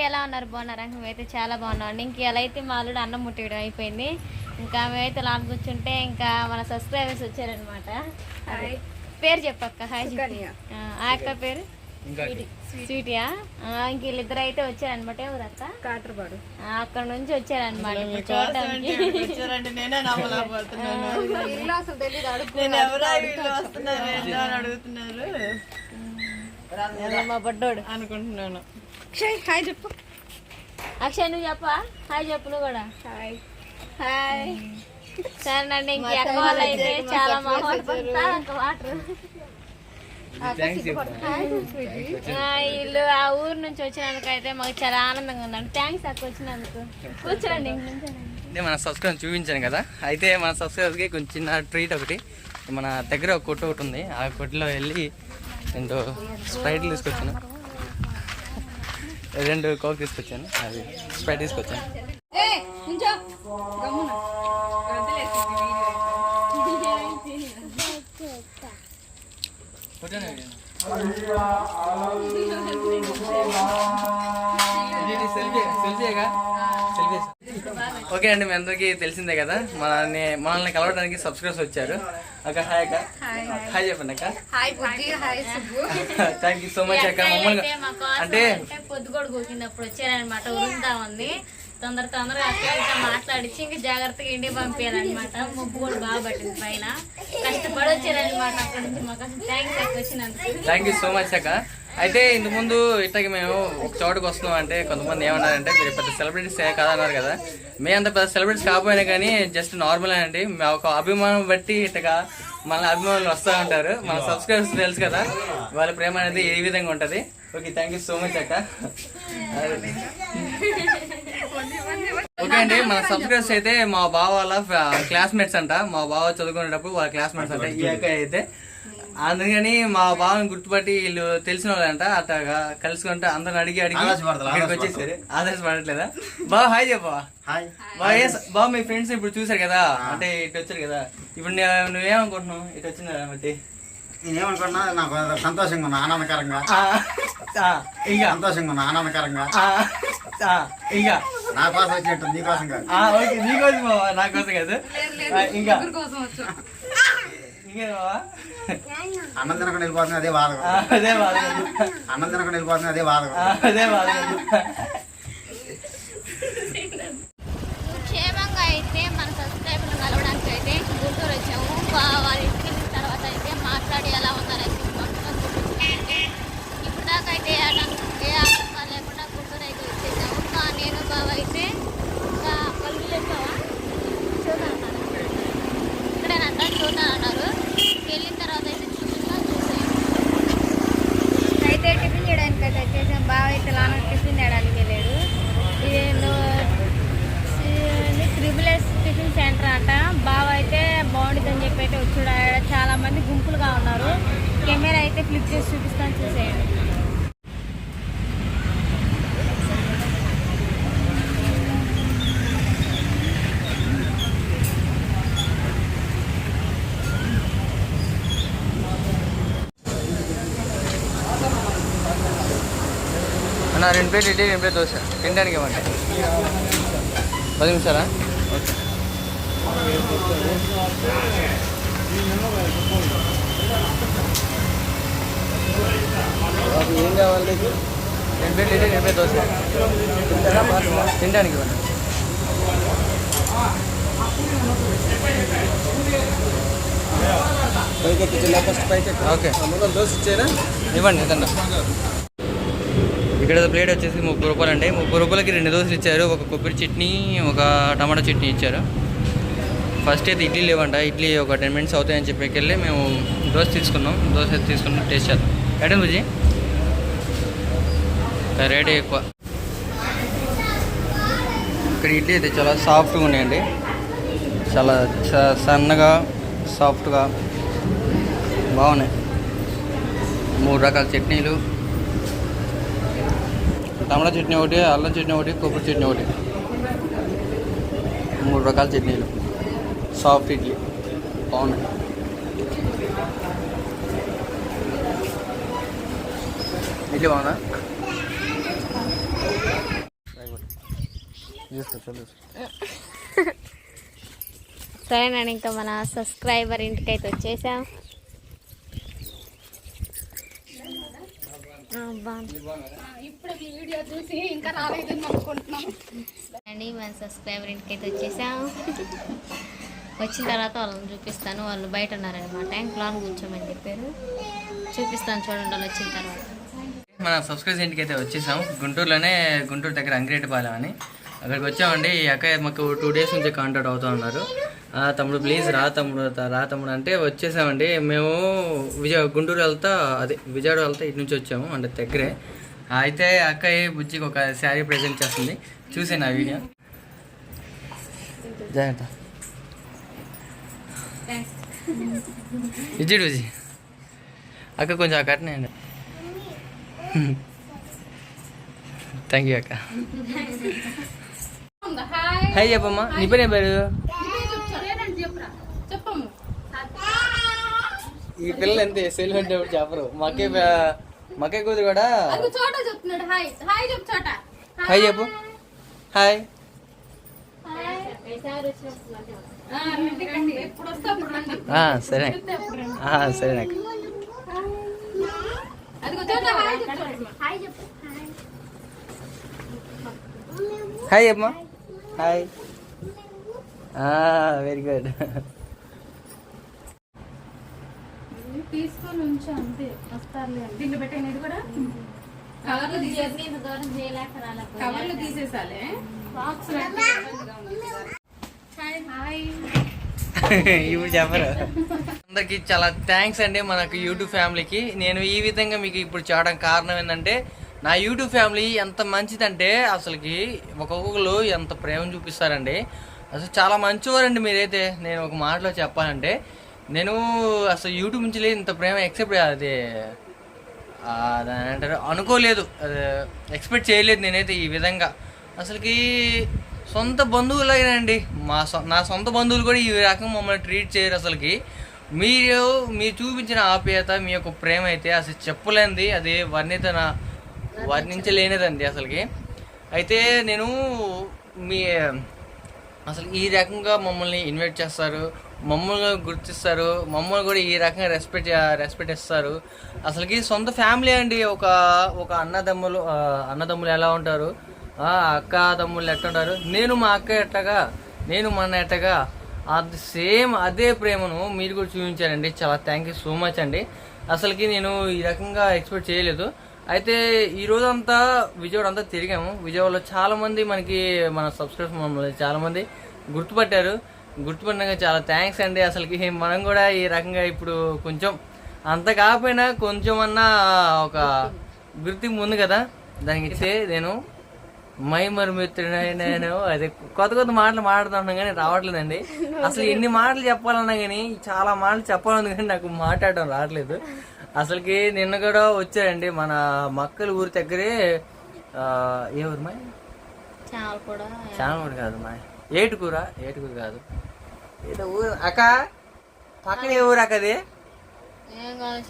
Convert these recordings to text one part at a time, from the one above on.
అండి ఎలా ఉన్నారు? బాగున్నారా? మేమైతే చాలా బాగున్నాం అండి. ఇంక ఎలా అయితే మా అల్లుడు అన్నం ముట్టేయడం అయిపోయింది. ఇంకా మేమైతే లాన్ కూర్చుంటే ఇంకా మన సబ్స్క్రైబర్స్ వచ్చారనమాట. పేరు చెప్పక్క హాయ్. ఆ, అక్క పేరు? స్వీటియా? ఇంక వీళ్ళిద్దరు అయితే వచ్చారనమాట ఎవరు అక్క? కాటరపాడు అక్కడ నుంచి వచ్చారనమాట అడుగుతున్నారు. మా బడ్డోడు. అనుకుంటున్నాను. అక్షయ్ హాయ్ చెప్పు. అక్షయ్ నువ్వు చెప్పా హాయ్ చెప్పు నువ్వు కూడా. హాయ్. హాయ్. సరేనండి ఇంక అక్క వాళ్ళు అయితే చాలా మామూలు వాటర్. వీళ్ళు ఆ ఊరు నుంచి వచ్చినందుకైతే మాకు చాలా ఆనందంగా ఉందండి. థ్యాంక్స్ అక్క వచ్చినందుకు. కూర్చోండి. అంటే మన సబ్స్క్రైబ్ చూపించాను కదా. అయితే మన సబ్స్క్రైబర్స్కి కొంచెం చిన్న ట్రీట్ ఒకటి. మన దగ్గర ఒక కొట్టు ఒకటి ఉంది. ఆ కొట్టులో వెళ్ళి రెండు స్ప్రైట్ తీసుకొచ్చాను. రెండు కోక్ తీసుకొచ్చాను. అది స్ప్రైట్ తీసుకొచ్చాను. ఏ ఉంచో గమ్మున. ఓకే అండి మీ అందరికీ తెలిసిందే కదా? మనల్ని మనల్ని కలవడానికి సబ్స్క్రైబర్స్ వచ్చారు. అక్క హాయ్ అక్క. హాయ్. చెప్పండి అక్క. థ్యాంక్ యూ సో మచ్ అక్క. మమ్మల్ని అంటే పొద్దుగోడు కూకినప్పుడు వచ్చారనమాట ఉరుందా ఉంది. తొందర తొందరగా అక్కడితో మాట్లాడించి ఇంకా జాగ్రత్తగా ఇంటికి పంపించారనమాట ముప్పు కూడా బాగా పట్టింది పైన. కష్టపడి వచ్చారనమాట అక్కడ నుంచి. మా కోసం థ్యాంక్స్ అక్క వచ్చినందుకు. థ్యాంక్ యూ సో మచ్ అక్క. అయితే ఇంతకు ముందు ఇట్లాగే మేము ఒక చోటుకు వస్తున్నాం అంటే కొంతమంది ఏమన్నారంటే మీరు పెద్ద సెలబ్రిటీస్ కదా అన్నారు కదా. మేము అంత పెద్ద సెలబ్రిటీస్ కాకపోయినా కానీ జస్ట్ నార్మల్ అండి. మా ఒక అభిమానం బట్టి ఇట్టగా మన అభిమానులు వస్తూ ఉంటారు. మన సబ్స్క్రైబర్స్ తెలుసు కదా. వాళ్ళ ప్రేమ అనేది ఏ విధంగా ఉంటుంది? Okay thank you so much అక్క. ఓకే అండి మన సబ్స్క్రైబర్స్ అయితే మా బావ వాళ్ళ క్లాస్మేట్స్ అంట. మా బావ చదువుకునేటప్పుడు వాళ్ళ క్లాస్మేట్స్ అంట. ఈ అక్క అయితే అందుకని మా బావని గుర్తుపట్టి వీళ్ళు తెలిసిన వాళ్ళంట అట్టగా కలుసుకుంటే అందరిని అడిగి అడిగి ఇక్కడికి వచ్చేసారు ఆదర్శపడట్లేదా? బావ హాయ్ చెప్పా హాయ్. బావ ఏ బావ మీ ఫ్రెండ్స్ ఇప్పుడు చూసారు కదా? అంటే ఇటు వచ్చారు కదా? ఇప్పుడు నే- నువ్వేమనుకుంటున్నావు? ఇటు వచ్చిన బట్టి నేనేమనుకున్నా నాకు సంతోషంగా ఉన్నా ఆనందకరంగా. ఇంకా సంతోషంగా ఉన్నా ఆనందకరంగా. ఇంకా నా కోసం వచ్చినట్టు నీ కోసం కాదు. ఆ, ఓకే నీకోసం బావ? నా కోసం కాదు. ఇంకా కోసం వచ్చు ఇంకా బావా అన్నం తినకుండా వెళ్ళిపోతుంది అదే బాధ. అన్నం తినకుండా వెళ్ళిపోతుంది అదే బాధ. అదే బాధ క్షేమంగా అయితే మన సబ్స్క్రైబర్లు కలవడానికి అయితే గుంటూరు వచ్చాము వా- వాళ్ళ ఇంటికి వెళ్ళిన తర్వాత అయితే మాట్లాడి ఎలా ఉన్నారైతే మొత్తం చూపించామంటే ఇప్పుడు దాకా అయితే ఏ ఆటం- ఏ ఆటంకాలు లేకుండా గుంటూరు అయితే వచ్చేసాము ఇంకా నేను బావ అయితే ఇంకా పల్లి చెప్పావా చూడాలన్నారు ఇక్కడేనంట చూడాలన్నారు వెళ్ళిన తర్వాత అయితే చూపిస్తా చూసాము అయితే టిఫిన్ చేయడానికి అయితే వచ్చేసాం బావ అయితే లాన టిఫిన్ చేయడానికి వెళ్ళాడు ఇది త్రిబుల్ ఎస్ టిఫిన్ సెంటర్ అంట బావ అయితే బాగుంటుందని చెప్పి అయితే వచ్చాడు ఆడ చాలా మంది గుంపులుగా ఉన్నారు. కెమెరా అయితే ఫ్లిప్ చేసి చూపిస్తాను చూసేయండి. అన్న రెండు ప్లేట్ ఇడ్లీ రెండు ప్లేట్ దోశ. తినడానికి ఇవ్వండి. పది నిమిషాలా? ఓకే. ఏం కావాలి? ఇడ్లీ రెండు ప్లేట్ దోశ. తినడానికి ఇవ్వండి. ఓకే. ఇవ్వండి ఇదండి ఇక్కడ ప్లేట్ వచ్చేసి ముప్పై రూపాయలు అండి ముప్పై రూపాయలకి రెండు దోశలు ఇచ్చారు. ఒక కొబ్బరి చట్నీ ఒక టమాటా చట్నీ ఇచ్చారు. ఫస్ట్ అయితే ఇడ్లీ లేవంట. ఇడ్లీ ఒక టెన్ మినిట్స్ అవుతాయని చెప్పేకెళ్ళి మేము దోశ తీసుకున్నాం. దోశ తీసుకున్నాం టేస్ట్ చేద్దాం. ఎక్కడ బుజీ రేటే ఎక్కువ. ఇక్కడ ఇడ్లీ అయితే చాలా సాఫ్ట్గా ఉన్నాయండి. చాలా చ- సన్నగా సాఫ్ట్గా బాగున్నాయి. మూడు రకాల చట్నీలు. టమాటా చట్నీ ఒకటి అల్లం చట్నీ ఒకటి కొబ్బరి చట్నీ ఒకటి. మూడు రకాల చట్నీలు. సాఫ్ట్ ఇడ్లీ. బాగున్నాయి. ఇడ్లీ బాగుందా? సరేనండి ఇంకా మన సబ్స్క్రైబర్ ఇంటికి అయితే వచ్చేసాం అబ్బా. ఇప్పుడు ఈ వీడియో చూసి ఇంకా రాలేదని అనుకుంటున్నాం. అండి మన సబ్స్క్రైబర్ ఇంటికి అయితే వచ్చేసాం. వచ్చిన తర్వాత వాళ్ళని చూపిస్తాను. వాళ్ళు బయట ఉన్నారనమాట ఇంట్లో కూర్చోమని చెప్పారు. చూపిస్తాను చూడండి వాళ్ళు వచ్చిన తర్వాత. మన సబ్స్క్రైబ్ ఇంటికి అయితే వచ్చేసాం గుంటూరులోనే గుంటూరు దగ్గర అంగిరెడ్డిపాలెం అని. అక్కడికి వచ్చామండి. ఈ అక్క మాకు టూ డేస్ నుంచి కాంటాక్ట్ అవుతూ ఉన్నారు. తమ్ముడు ప్లీజ్ రా తమ్ముడు రా తమ్ముడు అంటే వచ్చేసామండి. మేము విజయ గుంటూరు వెళ్తా అదే విజయవాడ వెళ్తా ఇటు నుంచి వచ్చాము అంటే దగ్గరే. అయితే అక్క బుజ్జికి ఒక శారీ ప్రజెంట్ చేస్తుంది. చూసాను ఆ వీడియో. జాగ్రత్త. ఇచ్చిడు బుజ్జి అక్క కొంచెం ఆ కట్టినాయండి థ్యాంక్ యూ అక్క హాయ్ హాయ్ చెప్పమ్మా నీ పేరు ఏం పేరు చెప్పురా చెప్పము ఈ పిల్లలు అంతే సెల్ అంటే చెప్పరు. మకే మకే కూతురు కూడా. హాయ్ హాయ్ చెప్పు హాయ్. ఎప్పుడు వస్తే అప్పుడు రండి ఆ, సరే. సరే హాయ్ చెప్పు హాయ్ చెప్పమ్మా హాయ్ వెరీ గుడ్ తీసుకొని ఉంచు అంతే వస్తారులే ఇది కూడా? కవర్లు తీసేసి దూరం చేయలేక రాలేకపోయా. కవర్లు తీసేసాలే బాక్స్ హాయ్ ఇప్పుడు చెప్పరు. అందరికి చాలా థ్యాంక్స్ అండి మనకు యూట్యూబ్ ఫ్యామిలీకి. నేను ఈ విధంగా మీకు ఇప్పుడు చేయడం కారణం ఏంటంటే నా యూట్యూబ్ ఫ్యామిలీ ఎంత మంచిదంటే అసలుకి ఒక్కొక్కరు ఎంత ప్రేమ చూపిస్తారండి. అసలు చాలా మంచివారండి మీరైతే. నేను ఒక మాటలో చెప్పాలంటే నేను అసలు యూట్యూబ్ నుంచి లేదు ఇంత ప్రేమ ఎక్సెప్ట్ అది దాని అంటారు అనుకోలేదు. ఎక్స్పెక్ట్ చేయలేదు నేనైతే ఈ విధంగా. అసలుకి సొంత బంధువులైనండి. మా సొ- నా సొంత బంధువులు కూడా ఈ రకంగా మమ్మల్ని ట్రీట్ చేయరు అసలుకి. మీరు మీరు చూపించిన ఆప్యాయత మీ యొక్క ప్రేమ అయితే అసలు చెప్పలేనిది అది వర్ణిత వర్ణించలేనిదండి అసలుకి. అయితే నేను మీ అసలు ఈ రకంగా మమ్మల్ని ఇన్వైట్ చేస్తారు మమ్మల్ని గుర్తిస్తారు మమ్మల్ని కూడా ఈ రకంగా రెస్పెక్ట్ రెస్పెక్ట్ ఇస్తారు. అసలుకి సొంత ఫ్యామిలీ అండి. ఒక ఒక అన్నదమ్ములు అన్నదమ్ములు ఎలా ఉంటారు? అక్క తమ్ముళ్ళు ఎట్టుంటారు ఉంటారు నేను మా అక్క ఎట్టగా నేను మా అన్న ఎట్టగా అది సేమ్ అదే ప్రేమను మీరు కూడా చూపించారండి. చాలా థ్యాంక్ యూ సో మచ్ అండి. అసలుకి నేను ఈ రకంగా ఎక్స్పెక్ట్ చేయలేదు. అయితే ఈ రోజంతా విజయవాడ అంతా తిరిగాము. విజయవాడలో చాలామంది మనకి మన సబ్స్క్రైబర్స్ మమ్మల్ని చాలామంది గుర్తుపట్టారు. గుర్తుపట్టినాక చాలా థ్యాంక్స్ అండి. అసలుకి మనం కూడా ఈ రకంగా ఇప్పుడు కొంచెం అంత కాకపోయినా కొంచెం అన్నా ఒక గుర్తింపు ఉంది కదా. దానికి ఇచ్చే నేను మై నేను అదే కొత్త కొత్త మాటలు మాట్లాడుతున్నాను కానీ రావట్లేదండి. అసలు ఎన్ని మాటలు చెప్పాలన్నా కానీ చాలా మాటలు చెప్పాలన్నా కానీ నాకు మాట్లాడడం రావట్లేదు. అసలుకి నిన్న కూడా వచ్చారండి మన మక్కల ఊరి దగ్గరే ఏ ఊరు మా చాలా కూడా చాలా ఊరు కాదు మా ఏటుకూర? ఏటుకూర కాదు. ఏదో ఊరు. అక్క పక్కన ఏ ఊరు అక్కది.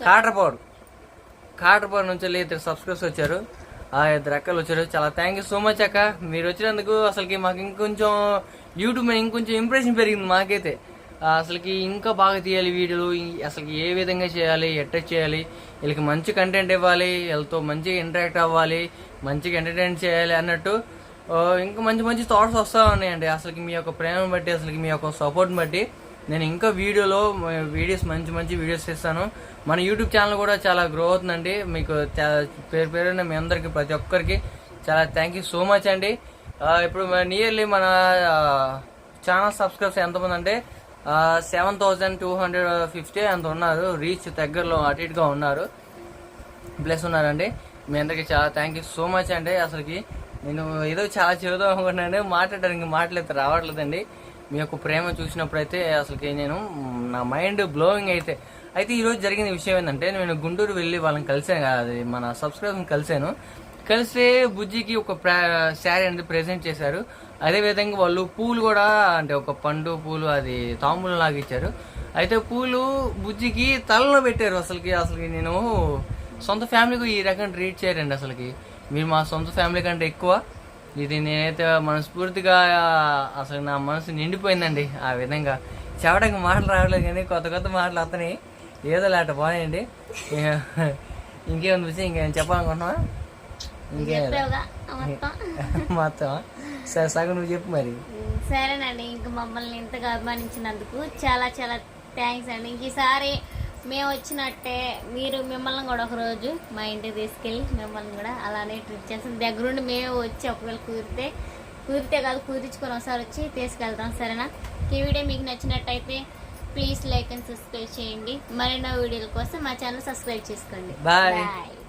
కాటరపాడు. కాటరపాడు నుంచి వెళ్ళి ఇద్దరు సబ్స్క్రైబర్స్ వచ్చారు. ఇద్దరు అక్కలు వచ్చారు. చాలా థ్యాంక్ యూ సో మచ్ అక్క. మీరు వచ్చినందుకు అసలుకి మాకు ఇంకొంచెం యూట్యూబ్ మీద ఇంకొంచెం ఇంప్రెషన్ పెరిగింది మాకైతే. అసలుకి ఇంకా బాగా తీయాలి వీడియోలు. అసలుకి ఏ విధంగా చేయాలి ఎట్ట చేయాలి వీళ్ళకి మంచి కంటెంట్ ఇవ్వాలి వీళ్ళతో మంచిగా ఇంటరాక్ట్ అవ్వాలి మంచిగా ఎంటర్టైన్ చేయాలి అన్నట్టు ఇంకా మంచి మంచి థాట్స్ వస్తూ ఉన్నాయండి. అసలుకి మీ యొక్క ప్రేమను బట్టి అసలుకి మీ యొక్క సపోర్ట్ని బట్టి. నేను ఇంకా వీడియోలో వీడియోస్ మంచి మంచి వీడియోస్ ఇస్తాను మన యూట్యూబ్ ఛానల్ కూడా చాలా గ్రో అవుతుందండి. మీకు పేరు పేరున మీ అందరికీ ప్రతి ఒక్కరికి చాలా థ్యాంక్ యూ సో మచ్ అండి. ఇప్పుడు నియర్లీ మన ఛానల్ సబ్స్క్రైబ్స్ ఎంతమంది అంటే seven thousand two hundred fifty అంత ఉన్నారు. రీచ్ దగ్గరలో అటు ఇటుగా ఉన్నారు. ప్లస్ ఉన్నారండి. మీ అందరికి చాలా థ్యాంక్ యూ సో మచ్ అండి. అసలుకి నేను ఏదో చాలా చెబుదాం అనుకున్నాను మాట్లాడడానికి మాట్లాడితే రావట్లేదండి. మీ యొక్క ప్రేమ చూసినప్పుడైతే అసలుకి నేను నా మైండ్ బ్లోయింగ్ అయితే. అయితే ఈరోజు జరిగిన విషయం ఏంటంటే నేను గుంటూరు వెళ్ళి వాళ్ళని కలిసాను అది మన సబ్స్క్రైబర్ని కలిసాను కలిసే బుజ్జికి ఒక శారీ అనేది ప్రెజెంట్ చేశారు. అదే విధంగా వాళ్ళు పూలు కూడా అంటే ఒక పండు పూలు అది తాంబూలం లాగా ఇచ్చారు. అయితే పూలు బుజ్జికి తలలో పెట్టారు అసలుకి అసలుకి నేను సొంత ఫ్యామిలీకి ఈ రకంగా ట్రీట్ చేయరండి అసలుకి. మీరు మా సొంత ఫ్యామిలీ కంటే ఎక్కువ. ఇది నేనైతే మనస్ఫూర్తిగా అసలు నా మనసు నిండిపోయిందండి ఆ విధంగా. చెప్పడానికి మాటలు రావట్లేదు కానీ కొత్త కొత్త మాటలు వస్తున్నాయి. ఏదో లేట పోనాయండి ఇంకేం చూసి ఇంకేం చెప్పాలనుకుంటున్నావా? ఇంకేం మొత్తం. మొత్తం. సరే సగం నువ్వు చెప్పు మరి. సరేనండి. ఇంక మమ్మల్ని ఇంతగా అభిమానించినందుకు చాలా చాలా థ్యాంక్స్ అండి. ఇంక ఈసారి మేము వచ్చినట్టే మీరు మిమ్మల్ని కూడా ఒక రోజు మా ఇంటికి తీసుకెళ్ళి మిమ్మల్ని కూడా అలానే ట్రీట్ చేస్తాం. దగ్గరుండి మేము వచ్చి ఒకవేళ కుదిరితే కుదిరితే కాదు కుదిరించుకొని ఒకసారి వచ్చి తీసుకెళ్తాం సరేనా? ఈ వీడియో మీకు నచ్చినట్టయితే ప్లీజ్ లైక్ అండ్ సబ్స్క్రైబ్ చేయండి. మరిన్నో వీడియోల కోసం మా ఛానల్ సబ్స్క్రైబ్ చేసుకోండి. బాయ్.